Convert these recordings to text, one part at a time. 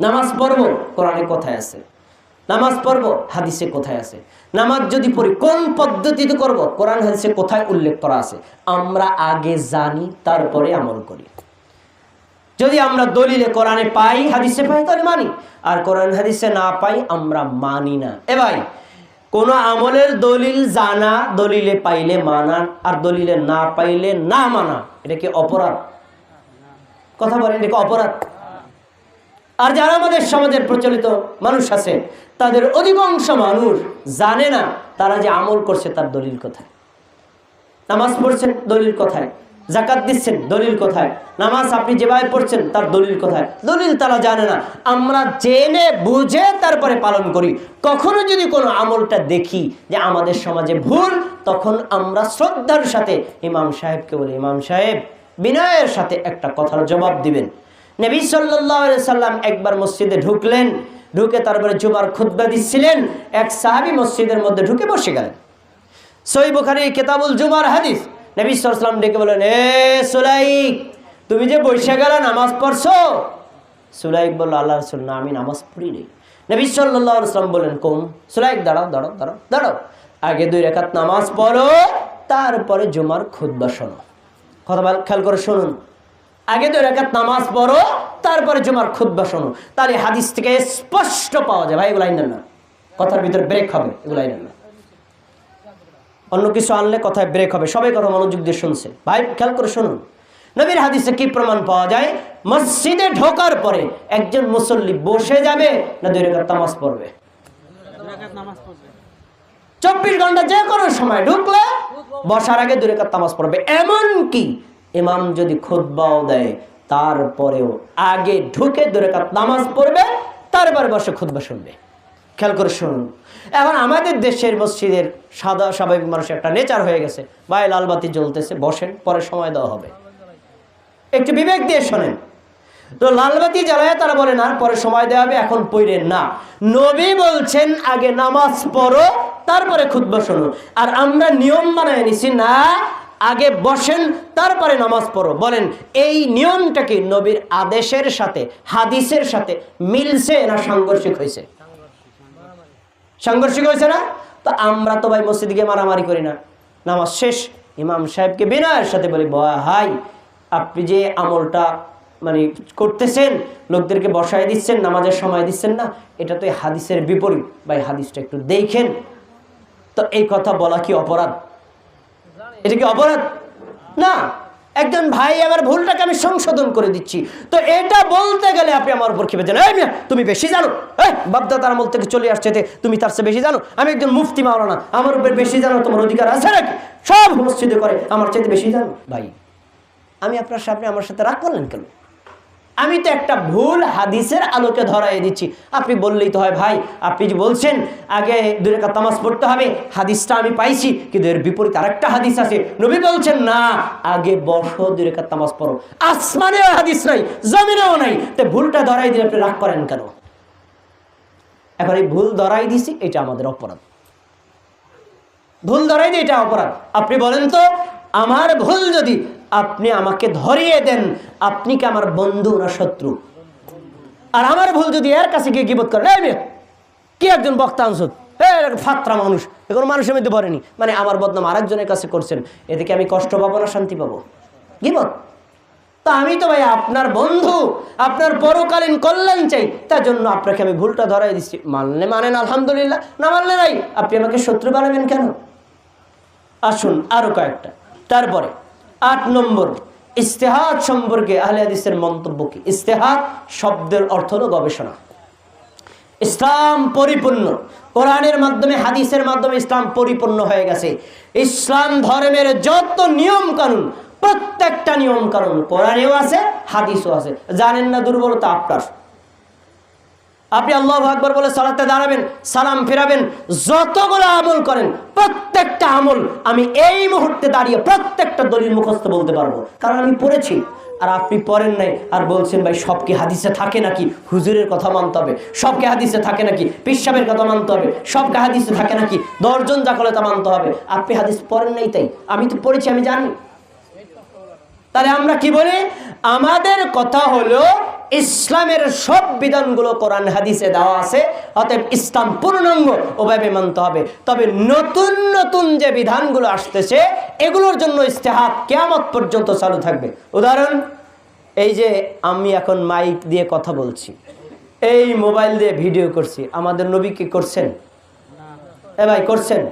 নামাজ পড়ব, কোরআনে কোথায় আছে। নামাজ পড়ব, হাদিসে কোথায় আছে। নামাজ যদি পড়ি, কোন পদ্ধতিতে করব? কোরআন, হাদিসে কোথায় উল্লেখ করা আছে। আমরা আগে জানি, তারপরে আমল করি। যদি আমরা দলিলে কোরআনে পাই, হাদিসে পাই, তাহলে মানি। আর কোরআন, হাদিসে না পাই, আমরা মানি না। এ ভাই, কোন আমলের দলিল জানা, দলিলে পাইলে মানা, আর দলিলে না পাইলে না মানা, এটা কি অপরাধ? কথা বলেন, এটা কি অপরাধ? আর যারা আমাদের সমাজের প্রচলিত মানুষ আছে, তাদের অধিকাংশ মানুষ জানে না তারা যে আমল করছে তার দলিল কোথায়। নামাজ পড়ছেন দলিল কোথায়? জাকাত দিচ্ছেন দলিল কোথায়? নামাজ আপনি যেভাবে পড়ছেন তার দলিল কোথায়? দলিল তারা জানে না। আমরা জেনে বুঝে তারপরে পালন করি। কখনো যদি কোনো আমলটা দেখি যে আমাদের সমাজে ভুল, তখন আমরা শ্রদ্ধার সাথে ইমাম সাহেবকে বলি, ইমাম সাহেব, বিনয়ের সাথে একটা কথার জবাব দিবেন। নবী সাল্লাহ সাল্লাম একবার মসজিদে ঢুকলেন, ঢুকে তারপরে জুমার খুদ্া দিচ্ছিলেন, এক সাহাবি মসজিদের মধ্যে ঢুকে বসে গেলেন। সই বুখারি, কেতাবুল জুমার হাদিস, নবী সাল্লাম ডেকে বলেন এ সুলাইক, তুমি যে বসে গেলে নামাজ পড়ছো? সুলাইক বলল, আল্লাহ রসুল, না, আমি নামাজ পড়ি নি নবী সাল্লাহ সাল্লাম বলেন কম, সুলাইক, দাঁড়াও দাঁড়াও দাঁড়াও দাঁড়াও। আগে দুই রেখাত নামাজ পড়ো, তারপরে জুমার খুদ্া শোনো। কথা খেয়াল করে শুনুন। আগে দুই রেখাত নামাজ পড়ো, তারপরে জুমার খুদ্া শোনো। তাহলে হাদিস থেকে স্পষ্ট পাওয়া যায়, ভাই এগুলো আইনেন না। কথার ভিতরে ব্রেক হবে এগুলো আইনেন না। অন্য কিছু আনলে কথায় ব্রেক হবে, সবাই কথা মনোযোগ দিয়ে শুনছে। ভাই, খেয়াল করে শুনুন। নবীর হাদিসে কি প্রমাণ পাওয়া যায়? মসজিদে ঢোকার পরে একজন মুসল্লি বসে যাবে না দুই রেখাত তামাজ পড়বে? চব্বিশ ঘণ্টা যে কোনো সময় ঢুকলে বসার আগে দুই রেখাত তামাজ পড়বে। এমন কি ইমাম যদি খুদ্বাও দেয়, তারপরেও আগে ঢুকে দুই রেখাত নামাজ পড়বে, তারপরে বসে খুদ্া শুনবে। খেয়াল করে শুনুন। এখন আমাদের দেশের মসজিদের সাদা স্বাভাবিক মানুষের একটা নেচার হয়ে গেছে। ভাই লালবাতি জ্বলতেছে, বসেন, পরে সময় দেওয়া হবে। একটু বিবেক দিয়ে শোনেন। তো লালবাতি জ্বালায় তারা বলে, না, পরে সময় দেওয়া হবে, এখন পড়েন না। নবী বলছেন, আগে নামাজ পড়ো, তারপরে খুদ্া শোনো। আর আমরা নিয়ম বানায় নিছি, না আগে বসেন, তারপরে নামাজ পড়ো। বলেন, এই নিয়মটা কি নবীর আদেশের সাথে, হাদিসের সাথে মিলছে না সাংঘর্ষিক হয়েছে? সাংঘর্ষিক হয়েছে না? তো আমরা তো ভাই মসজিদ গিয়ে মারামারি করি না। নামাজ শেষ, ইমাম সাহেবকে বিনয়ের সাথে বলি হাই, আপনি যে আমলটা মানে করতেছেন, লোকদেরকে বসায় দিচ্ছেন, নামাজের সময় দিচ্ছেন না, এটা তো হাদিসের বিপরীত। ভাই, হাদিসটা একটু দেখেন। তো এই কথা বলা কি অপরাধ? এটা কি অপরাধ? না, একজন ভাই আমার ভুলটাকে আমি সংশোধন করে দিচ্ছি। তো এটা বলতে গেলে আপনি আমার উপর খেপে যান। মিয়া, তুমি বেশি জানো। এই, বাপদাদার আমল থেকে চলে আসছে তুমি তার চেয়ে বেশি জানো। আমি একজন মুফতি মাওলানা, আমার উপর বেশি জানো, তোমার অধিকার আছে নাকি? সব মসজিদে করে আমার চাইতে বেশি জানো। ভাই, আমি আপনার সামনে আমার সাথে রাগ করলেন কেন? আমি তো একটা ভুল হাদিসের আলোকে ধরাই দিচ্ছি। আপনি বললেই তো হয় ভাই, আপনি যে বলছেন, আগে দুই রেখা তামাজ পড়তে হবে, হাদিসটা আমি পাইছি, কিন্তু এর বিপরীত আরেকটা হাদিস আছে। নবী বলছেন, না, আগে বসো দুই রেখা তামাজ পড়ো। আসমানেও হাদিস নাই, জমিনেও নাই। তো ভুলটা ধরাই দিলে আপনি রাগ করেন কেন? এখন এই ভুল ধরাই দিছি, এটা আমাদের অপরাধ। ভুল ধরাই দিয়ে এটা অপরাধ। আপনি বলেন তো, আমার ভুল যদি আপনি আমাকে ধরিয়ে দেন। আপনি কি আমার বন্ধু না শত্রু? আর আমার ভুল যদি এর কাছে গিয়ে গিবোধ করেন, এই কি একজন বক্তা আনসুদ ফাত্রা মানুষ, এখন মানুষের মধ্যে পড়েনি মানে আমার বদনাম আরেকজনের কাছে করছেন, এদিকে আমি কষ্ট পাবো না শান্তি পাবো? গিবত? তা আমি তো ভাই আপনার বন্ধু, আপনার পরকালীন কল্যাণ চাই, তার জন্য আপনাকে আমি ভুলটা ধরাই দিচ্ছি। মানলে মানেন, আলহামদুলিল্লাহ, না মানলে নাই, আপনি আমাকে শত্রু বানাবেন কেন? আসুন আরও কয়েকটা। তারপরে আট নম্বর ইস্তেহাদ সম্পর্কে আহলে হাদিসের মন্তব্য কি? ইস্তেহাদ শব্দের অর্থ হলো গবেষণা। ইসলাম পরিপূর্ণ। কোরআনের মাধ্যমে, হাদিসের মাধ্যমে ইসলাম পরিপূর্ণ হয়ে গেছে। ইসলাম ধর্মের যত নিয়ম কানুন প্রত্যেকটা নিয়ম কানুন কোরআনেও আছে, হাদিসও আছে। জানেন না দুর্বলতা আপনার? আপনি আল্লাহ আকবর বলে সালাতে দাঁড়াবেন, সালাম ফেরাবেন, যতগুলো আমল করেন, প্রত্যেকটা আমল আমি এই মুহূর্তে দাঁড়িয়ে প্রত্যেকটা দলিল মুখস্থ বলতে পারব। কারণ আমি পড়েছি, আর আপনি পড়েন নাই, আর বলছেন, ভাই, সব কি হাদিসে থাকে নাকি? হুজুরের কথা মানতে হবে। সবকে হাদিসে থাকে নাকি? পিসাবের কথা মানতে হবে। সবকে হাদিসে থাকে নাকি? দশজন করে তা মানতে হবে। আপনি হাদিস পড়েন নাই তাই। আমি তো পড়েছি, আমি জানি। তাহলে আমরা কি বলি? আমাদের কথা হলো ইসলামের সব বিধানগুলো কোরআন হাদিসে দেওয়া আছে, অতএব ইসলাম পূর্ণাঙ্গ ওভাবে মানতে হবে। তবে নতুন নতুন যে বিধানগুলো আসতেছে, এগুলোর জন্য ইস্তেহাত কেয়ামত পর্যন্ত চালু থাকবে। উদাহরণ, এই যে আমি এখন মাইক দিয়ে কথা বলছি, এই মোবাইল দিয়ে ভিডিও করছি, আমাদের নবী কি করছেন? এ ভাই, করছেন?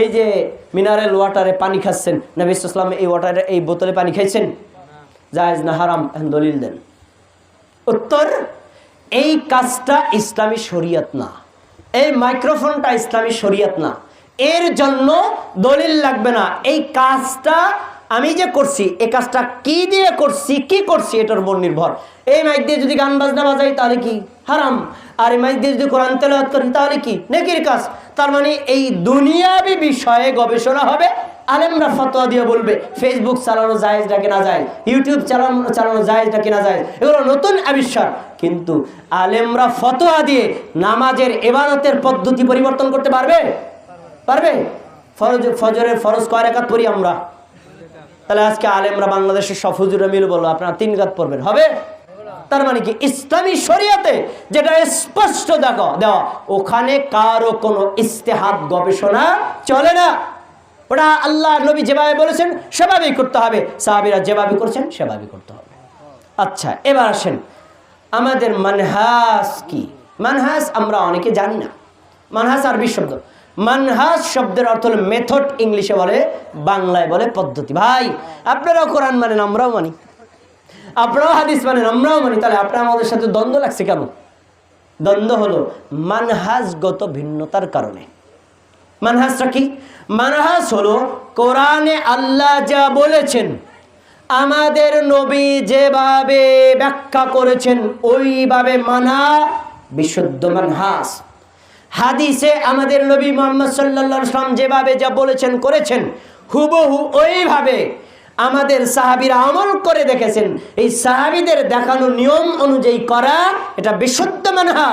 এই যে মিনারেল ওয়াটারে পানি খাচ্ছেন, নবী ইসলাম এই ওয়াটারে, এই বোতলে পানি খাইছেন? জায়েজ না হারাম দলিল দেন উত্তর, এই কাজটা ইসলামী শরিয়ত না। এই মাইক্রোফোনটা ইসলামী শরিয়ত না। এর জন্য দলিল লাগবে না, এই কাজটা আমি যে করছি, এই কাজটা কি দিয়ে করছি, কি করছি, এটার উপর নির্ভর। এই মাইক দিয়ে যদি গান বাজনা বাজাই, তাহলে কি? হারাম। আর এই মাইক দিয়ে যদি কোরআন তেলাওয়াত করি, তাহলে কি? নেকির কাজ। তার মানে এই দুনিয়াবি বিষয়ে গবেষণা হবে আলেমরা ফতোয়া দিয়ে বলবে ফেসবুক চালানো জায়েজ নাকি না যায় ইউটিউব চালানো চালানো জায়েজ নাকি না যায় এগুলো নতুন আবিষ্কার। কিন্তু আলেমরা ফতোয়া দিয়ে নামাজের এবাদতের পদ্ধতি পরিবর্তন করতে পারবে? পারবে? ফরজ, ফজরের ফরজ কয় রেখাত পড়ি আমরা? তাহলে আজকে আলেমরা বাংলাদেশের সব হুজুরা মিলে বলল আপনারা তিন গাত পড়বেন। হবে? তার মানে কি? ইসলামী শরিয়াতে যেটা স্পষ্ট দেখো, দেওয়া, ওখানে কারও কোনো ইস্তেহাত গবেষণা চলে না। ওটা আল্লাহ নবী যেভাবে বলেছেন, সেভাবেই করতে হবে। সাহাবিরা যেভাবে করছেন, সেভাবেই করতে হবে। আচ্ছা এবার আসেন, আমাদের মানহাস কি? মানহাস আমরা অনেকে জানি না। মানহাস আরবি শব্দ। মানহাস শব্দের অর্থ হলো মেথড ইংলিশে বলে, বাংলায় বলে পদ্ধতি। ভাই, আপনারাও কোরআন মানেন, আমরাও মানি। আপনারাও হাদিস মানেন, আমরাও মানি। তাহলে আপনার আমাদের সাথে দ্বন্দ্ব লাগছে কেন? দ্বন্দ্ব হলো মানহাজগত ভিন্নতার কারণে। মানহাজটা কি? মানহাজ হলো কোরআনে আল্লাহ যা বলেছেন, আমাদের নবী যেভাবে ব্যাখ্যা করেছেন, ওইভাবে মানা বিশুদ্ধ মানহাস হাদিসে আমাদের নবী মোহাম্মদ সাল্লা সাল্লাম যেভাবে যা বলেছেন, করেছেন, হুবহু ওইভাবে আমাদের সাহাবিরা আমল করে দেখেছেন। এই সাহাবিদের দেখানো নিয়ম অনুযায়ী করা এটা বিশুদ্ধ মানহা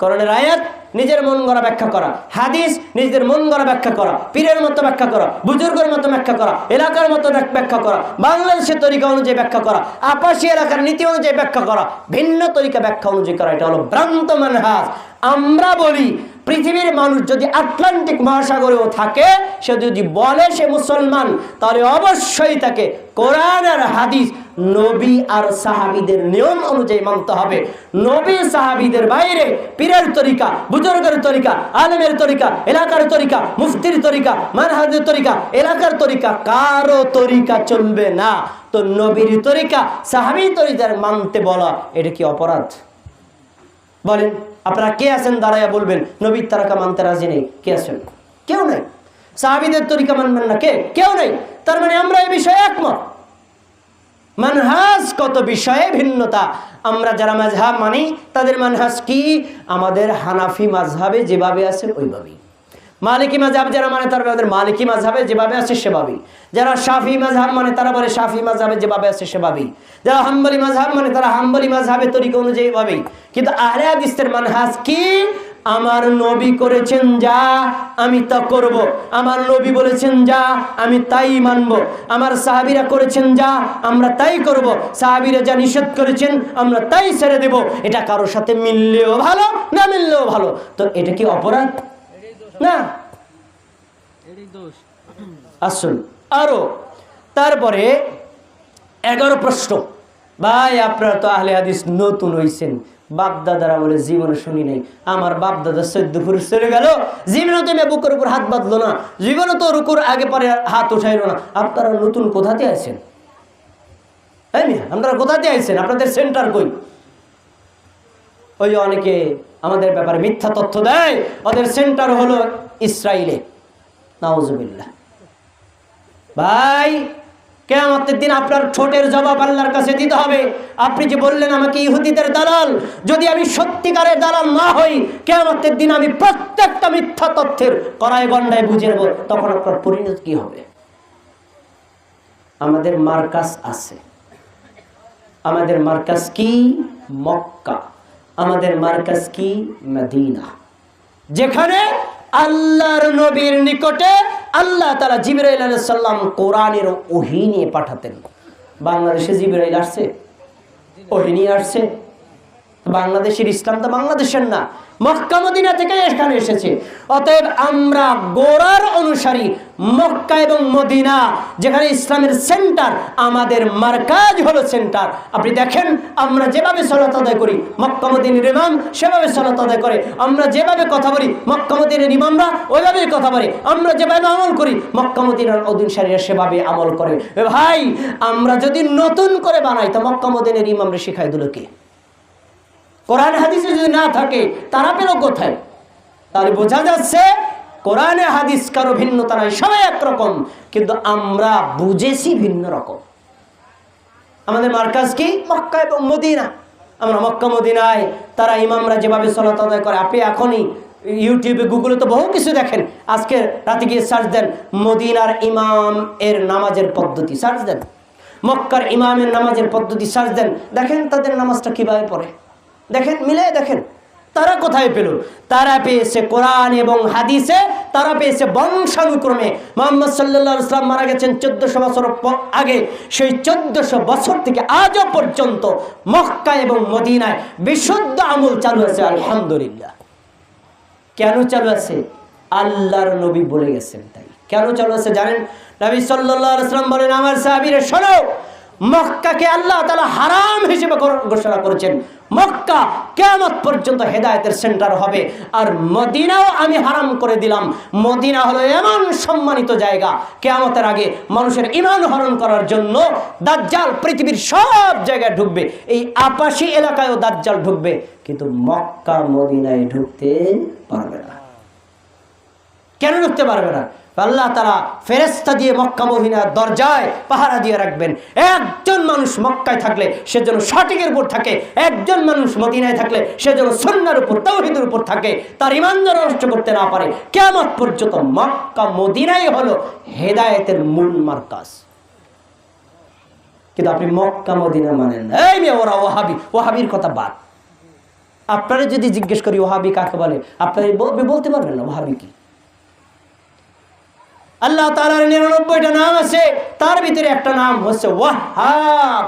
করণের আয়াত নিজের মন গড়া ব্যাখ্যা করা। হাদিস নিজের মন গড়া ব্যাখ্যা করা। পীরের মতো ব্যাখ্যা করা। বুজুর্গের মতো ব্যাখ্যা করা। এলাকার মতো ব্যাখ্যা করা। বাংলাদেশের তরিকা অনুযায়ী ব্যাখ্যা করা। আপাসী এলাকার নীতি অনুযায়ী ব্যাখ্যা করা। ভিন্ন তরিকা ব্যাখ্যা অনুযায়ী করা। এটা হলো ভ্রান্ত মানহাজ। আমরা বলি, পৃথিবীর মানুষ যদি আটলান্টিক মহাসাগরেও থাকে, সে যদি বলে সে মুসলমান, তাহলে অবশ্যই তাকে কোরআন আর হাদিস নবী আর সাহাবিদের নিয়ম অনুযায়ী মানতে হবে। নবী, সাহাবিদের বাইরে পীরের তরিকা, বুজুর্গের তরিকা, আলমের তরিকা, এলাকার তরিকা, মুফতির তরিকা, মানহাজের তরিকা, এলাকার তরিকা, কারও তরিকা চলবে না। তো নবীর তরিকা, সাহাবি তরিকার মানতে বলা, এটা কি অপরাধ? বলেন, আপনারা কে আছেন দাঁড়াইয়া বলবেন, নবীর তারাকা মানতে রাজি নেই, কে আছেন? কেউ নেই। সাহাবিদের তরিকা মানবেন না কে? কেউ নেই। তার মানে আমরা এই বিষয়ে একমত। মানহাজ কত বিষয়ে ভিন্নতা? আমরা যারা মাঝহাব মানি, তাদের মানহাজ কি? আমাদের হানাফি মাঝহাবে যেভাবে আছে ওইভাবেই। মালিকি মাঝহাব যারা মানে তারা আমাদের মালিকি মাঝহাবে যেভাবে আছে, সেভাবেই। যারা শাফি মাঝহাব মানে তারা বলে শাফি মাঝহাবে যেভাবে আছে, সেভাবেই। যারা হাম্বলি মাঝহাব মানে তারা হাম্বলি মাঝহাবে তরিকা অনুযায়ী ভাবেই কিন্তু আহলে হাদিসের মানহাজ কি? আমার নবী করেছেন যা, আমি তা করব। আমার নবী বলেছেন যা, আমি তাই মানব। আমার সাহাবিরা করেছেন যা, আমরা তাই করব। সাহাবিরা যা নিষেধ করেছেন, আমরা তাই ছেড়ে দেব। এটা কারোর সাথে মিললেও ভালো, না মিললেও ভালো। তো এটা কি অপরাধ? না। আসুন, আরও। তারপরে এগারো প্রশ্ন। ভাই, আপনারা তো আহলে হাদিস নতুন হইছেন। বাপ দাদারা বলে জীবনে শুনি নাই। আমার বাপ দাদা চোদ্দ ফুট চলে গেল। জীবনে তো বুকের উপর হাত বাঁধলো না। জীবনে তো রুকুর আগে পরে হাত উঠাইলো না। আপনারা নতুন কোথাতে আছেন হ্যাঁ মিয়া, আপনারা কোথাতে আছেন আপনাদের সেন্টার কই? ওই অনেকে আমাদের ব্যাপারে মিথ্যা তথ্য দেয়। ওদের সেন্টার হলো ইসরায়েলে নাউজুবিল্লাহ। ভাই কেয়ামতের দিন আপনার ঠোঁটের জবাব আল্লাহর কাছে দিতে হবে। আপনি যে বললেন আমাকে ইহুদিদের দালাল, যদি আমি সত্যিকারের দালাল না হই, কেয়ামতের দিন আমি প্রত্যেকটা মিথ্যা তথ্যের কড়াই গন্ডায় বুঝে নেব, তখন আপনার পরিণত কি হবে? আমাদের মার্কাস আছে। আমাদের মার্কাস কি? মক্কা। আমাদের মার্কাস কি? মদিনা। যেখানে আল্লাহর নবীর নিকটে আল্লাহ তালা জিবরাইল সাল্লাম কোরআনের ওহি নিয়ে পাঠাতেন। বাংলাদেশে জিবরাইল আসছে ওহি নিয়ে আসছে। বাংলাদেশের ইসলাম তো বাংলাদেশের না। মক্কা, মদিনা থেকে এখানে এসেছে। অতএব আমরা গোড়ার অনুসারী মক্কা এবং মদিনা, যেখানে ইসলামের সেন্টার আমাদের মার্কাজ হলো সেন্টার আপনি দেখেন, আমরা যেভাবে সলাত আদায় করি, মক্কা, মদিনের ইমাম সেভাবে সলাত আদায় করে। আমরা যেভাবে কথা বলি, মক্কা, মদিনের ইমামরা ওইভাবেই কথা বলে। আমরা যেভাবে আমল করি, মক্কা, মদিনার অদিন সারিয়া সেভাবে আমল করে। ভাই, আমরা যদি নতুন করে বানাই, তো মক্কা, মদিনের ইমামরে শিখাই দিল কে? কোরআন হাদিসে যদি না থাকে, তারা পেল কোথায়? তাহলে বোঝা যাচ্ছে, কোরআনে হাদিস কারও ভিন্নতা নাই সবাই একরকম, কিন্তু আমরা বুঝেছি ভিন্ন রকম। আমাদের মার্কাজ কি? মক্কা এবং মদিনা। আমরা মক্কা, মদিনায়, তারা ইমামরা যেভাবে সলাত আদায় করে, আপনি এখনই ইউটিউবে, গুগলে তো বহু কিছু দেখেন। আজকে রাতে গিয়ে সার্চ দেন, মদিনার ইমাম এর নামাজের পদ্ধতি সার্চ দেন। মক্কার ইমামের নামাজের পদ্ধতি সার্চ দেন। দেখেন তাদের নামাজটা কীভাবে পড়ে। দেখেন মিলে দেখেন, তারা কোথায় পেল? তারা পেয়েছে কোরআন এবং হাদিসে, তারা পেয়েছে বংশানুক্রমে। মোহাম্মদ সাল্লাহ ইসলাম মারা গেছেন চোদ্দশো বছর আগে। সেই চোদ্দশো বছর থেকে আজও পর্যন্ত মক্কা এবং মদিনায় বিশুদ্ধ আমল চালু আছে, আলহামদুলিল্লাহ। কেন চালু আছে? আল্লাহর নবী বলে গেছেন তাই। কেন চালু আছে জানেন? নবী সাল্লাহ ইসলাম বলেন, আমার সাহাবিরে, শোনো মক্কাকে আল্লাহ তালা হারাম হিসেবে ঘোষণা করেছেন। মক্কা কেমত পর্যন্ত হেদায়তের সেন্টার হবে। আর মদিনাও আমি হারাম করে দিলাম। মদিনা হলো এমন সম্মানিত জায়গা। কেয়ামতের আগে মানুষের ইমান হরণ করার জন্য দাজ্জাল পৃথিবীর সব জায়গায় ঢুকবে। এই আপাসী এলাকায়ও দাজ্জাল ঢুকবে। কিন্তু মক্কা, মদিনায় ঢুকতে পারবে না। কেন ঢুকতে পারবে না? আল্লাহ তারা ফেরেস্তা দিয়ে মক্কা মহিনার দরজায় পাহারা দিয়ে রাখবেন। একজন মানুষ মক্কায় থাকলে সে যেন সঠিকের উপর থাকে, একজন মানুষ মদিনায় থাকলে সে যেন সন্ন্যার উপর তৌহিদের উপর থাকে, তার ইমান যেন নষ্ট করতে না পারে। কেমন পর্যন্ত মক্কা মদিনাই হলো হেদায়েতের মূল মার্কাজ। কিন্তু আপনি মক্কা মদিনা মানেন। এই মেয়ে, ওরা ওহাবি ওহাবির কথা বাদ। আপনারা যদি জিজ্ঞেস করি ওহাবি কাকে বলে? আপনারা বলতে পারবেন না ওহাবি কি? আল্লাহ তালার নিরানব্বইটা নাম আছে, তার ভিতরে একটা নাম হচ্ছে ওয়াহাব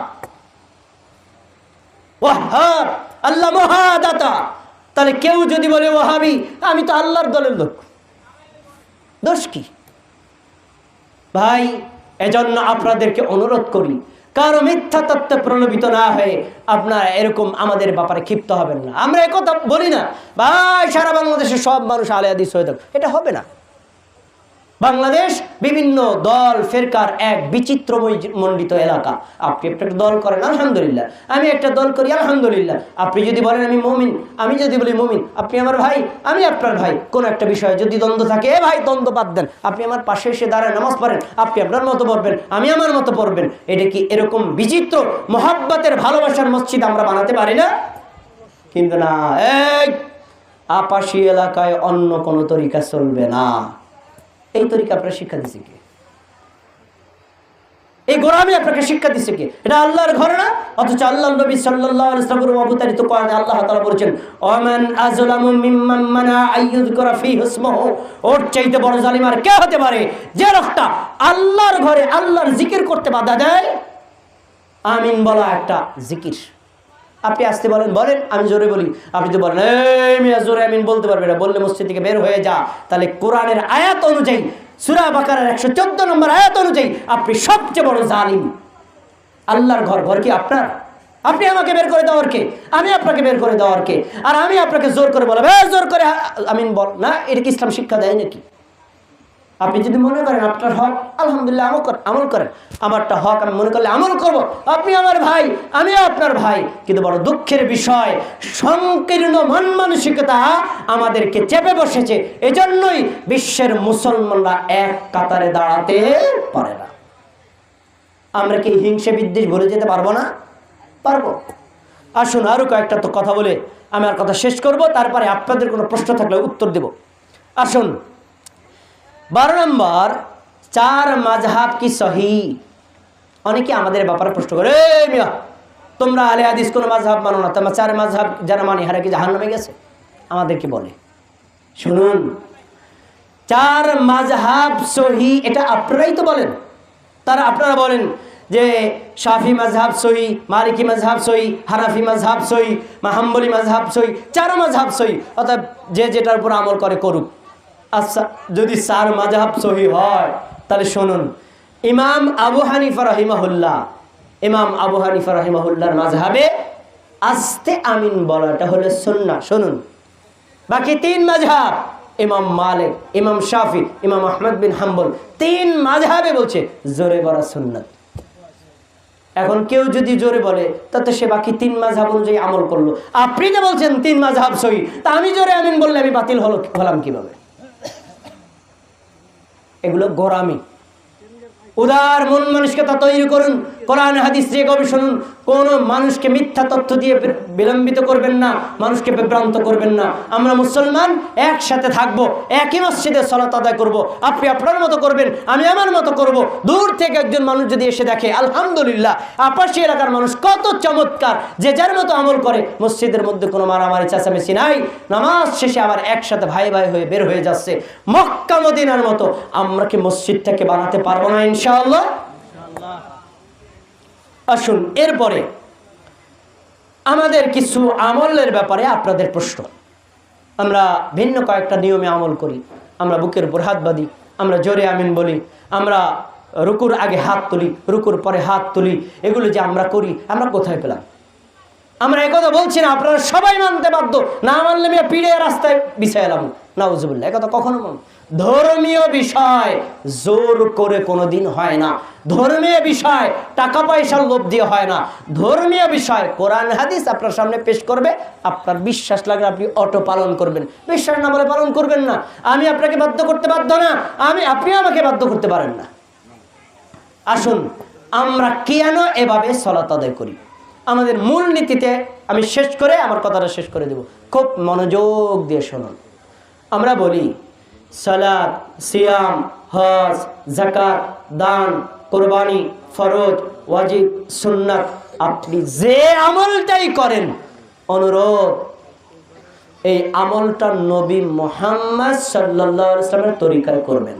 ওয়াহাব আল্লাহ মহাদাতা। তাহলে কেউ যদি বলে ওহাবি আমি তো আল্লাহর দলের লোক। দোষ কি? ভাই, এজন্য আপনাদেরকে অনুরোধ করি, কারও মিথ্যা তত্ত্বে প্রলোভিত না হয়ে আপনারা এরকম আমাদের ব্যাপারে ক্ষিপ্ত হবেন না। আমরা একথা বলি না, ভাই, সারা বাংলাদেশের সব মানুষ আলে আদিস হয়ে থাকুক। এটা হবে না। বাংলাদেশ বিভিন্ন দল, ফেরকার এক বিচিত্র মণ্ডিত এলাকা। আপনি একটা দল করেন, আলহামদুলিল্লাহ। আমি একটা দল করি, আলহামদুলিল্লাহ। আপনি যদি বলেন, আমি মমিন আমি যদি বলি, মমিন আপনি আমার ভাই, আমি আপনার ভাই। কোন একটা বিষয়ে যদি দ্বন্দ্ব থাকে, এ ভাই, দ্বন্দ্ব বাদ দেন। আপনি আমার পাশে এসে দাঁড়ায় নামাজ পড়েন। আপনি আপনার মতো পড়বেন, আমি আমার মতো পড়বেন। এটা কি এরকম বিচিত্র মহাব্বাতের ভালোবাসার মসজিদ আমরা বানাতে পারি না? কিন্তু না, এই আপাসী এলাকায় অন্য কোনো তরিকা চলবে না। এই তরিকা আপনার শিক্ষা দিচ্ছে কে? এই গোলামি আপনাকে শিক্ষা দিচ্ছে কে? এটা আল্লাহর ঘরে না? অথচ আল্লাহ নবী সাল্লাল্লাহু অবতারিত কোরআনে আল্লাহ তাআলা বলেছেন ওমান আযলামু মিম্মান মানা আইয়ুযকরা ফীহি ওর চাইতে বড় জালিম আর কে হতে পারে? যে আল্লাহর ঘরে আল্লাহর জিকির করতে বাধা দেয়, আমিন বলা একটা জিকির। আপনি আসতে বলেন বলেন আমি জোরে বলি। আপনি তো বলেন জোরে আমিন বলতে পারবে না। বললে মসজিদ থেকে বের হয়ে যা। তাহলে কোরআনের আয়াত অনুযায়ী সুরা বাকারের একশো চোদ্দ নম্বর আয়াত অনুযায়ী আপনি সবচেয়ে বড় জালিম। আল্লাহর ঘর ঘর কি আপনার? আপনি আমাকে বের করে দেওয়ার কে? আমি আপনাকে বের করে দেওয়ার কে? আর আমি আপনাকে জোর করে বলব "এই, জোর করে আমিন বল। না এটা কি ইসলাম শিক্ষা দেয় নাকি? আপনি যদি মনে করেন আপনার হক, আলহামদুলিল্লাহ আমল করেন আমল করেন। আমারটা হক আমি মনে করলে আমল করব। আপনি আমার ভাই, আমি আপনার ভাই। কিন্তু বড় দুঃখের বিষয়, সংকীর্ণ মন মানসিকতা আমাদেরকে চেপে বসেছে। এজন্যই বিশ্বের মুসলমানরা এক কাতারে দাঁড়াতে পারে না। আমরা কি হিংসে বিদ্বেষ ভুলে যেতে পারব না? পারব। আসুন আরও কয়েকটা তো কথা বলে আমি আর কথা শেষ করব, তারপরে আপনাদের কোনো প্রশ্ন থাকলে উত্তর দেব। আসুন। বারো নম্বর, চার মাঝহাব কি সহি? অনেকে আমাদের ব্যাপারে প্রশ্ন করে তোমরা আলে হাদিস কোনো মাঝহাব মানো না? তোমার চার মাঝহাব যারা মানে হারা কি জাহান নামে গেছে? আমাদেরকে বলে। শুনুন, চার মাঝহাব সহি, এটা আপনারাই তো বলেন। তারা আপনারা বলেন যে শাফি মাজহাব সহি, মালিকি মাজহাব সহি, হানাফি মাজহাব সহি, মাহাম্বলি মাজহাব সহি, চার মাজহাব সহি, অর্থাৎ যে যেটার উপর আমল করে করুক। আচ্ছা যদি চার মাজহাব সহি হয়, তাহলে শুনুন। ইমাম আবু হানিফা রহিমাহুল্লাহ, ইমাম আবু হানিফা রহিমাহুল্লাহর মাজহাবে আস্তে আমিন বলাটা হলো সুন্না শুনুন। বাকি তিন মাঝহাব ইমাম মালিক, ইমাম শাফি, ইমাম আহমদ বিন হাম্বল, তিন মাঝহাবে বলছে, জোরে বলা সুন্নাত। এখন কেউ যদি জোরে বলে, তাতে সে বাকি তিন মাঝহাব অনুযায়ী আমল করল। আপনি যে বলছেন তিন মাঝহাব সহি, তা আমি জোরে আমিন বললে আমি বাতিল হলো হলাম কীভাবে? এগুলো গোরামি উদার মন মানুষকে তা তৈরি করুন কোরআন হাদিস দিয়ে গবেষণুন কোনো মানুষকে মিথ্যা তথ্য দিয়ে বিলম্বিত করবেন না, মানুষকে বিভ্রান্ত করবেন না। আমরা মুসলমান, একসাথে থাকব, একই মসজিদে সলাত আদায় করব। আপনি আপনার মতো করবেন, আমি আমার মতো করব। দূর থেকে একজন মানুষ যদি এসে দেখে, আলহামদুলিল্লাহ আপাশি এলাকার মানুষ কত চমৎকার, যে যার মতো আমল করে। মসজিদের মধ্যে কোনো মারামারি, চাচামেচি নাই। নামাজ শেষে আবার একসাথে ভাই ভাই হয়ে বের হয়ে যাচ্ছে। মক্কা, মদিনার মতো। আমরা কি মসজিদটাকে বানাতে পারব না, ইনশাআল্লাহ? আসুন, এরপরে আমাদের কিছু আমলের ব্যাপারে আপনাদের প্রশ্ন। আমরা ভিন্ন কয়েকটা নিয়মে আমল করি। আমরা বুকের উপর হাত বাঁধি, আমরা জোরে আমিন বলি, আমরা রুকুর আগে হাত তুলি, রুকুর পরে হাত তুলি, এগুলো যে আমরা করি, আমরা কোথায় পেলাম? আমরা একথা বলছি না, আপনারা সবাই মানতে বাধ্য। না মানলে আমি পিড়ে রাস্তায় বিছাই এলাম নাউজুবিল্লাহ একথা কখনো মান ধর্মীয় বিষয় জোর করে কোনোদিন হয় না। ধর্মীয় বিষয় টাকা পয়সার লোভ দিয়ে হয় না। ধর্মীয় বিষয় কোরআন, হাদিস আপনার সামনে পেশ করবে, আপনার বিশ্বাস লাগলে আপনি অটো পালন করবেন। বিশ্বাস না বলে পালন করবেন না। আমি আপনাকে বাধ্য করতে বাধ্য না, আমি, আপনি আমাকে বাধ্য করতে পারেন না। আসুন, আমরা কেন এভাবে সলাত আদায় করি? আমাদের মূল নীতিতে আমি শেষ করে আমার কথাটা শেষ করে দেব। খুব মনোযোগ দিয়ে শুনুন। আমরা বলি সালাদ সিয়াম, হজ জাকাত দান, কোরবানি, ফরজ, ওয়াজিব, সুন্নাত। আপনি যে আমলটাই করেন, অনুরোধ, এই আমলটা নবী মোহাম্মদ সাল্লাহ ইসলামের তরিকায় করবেন।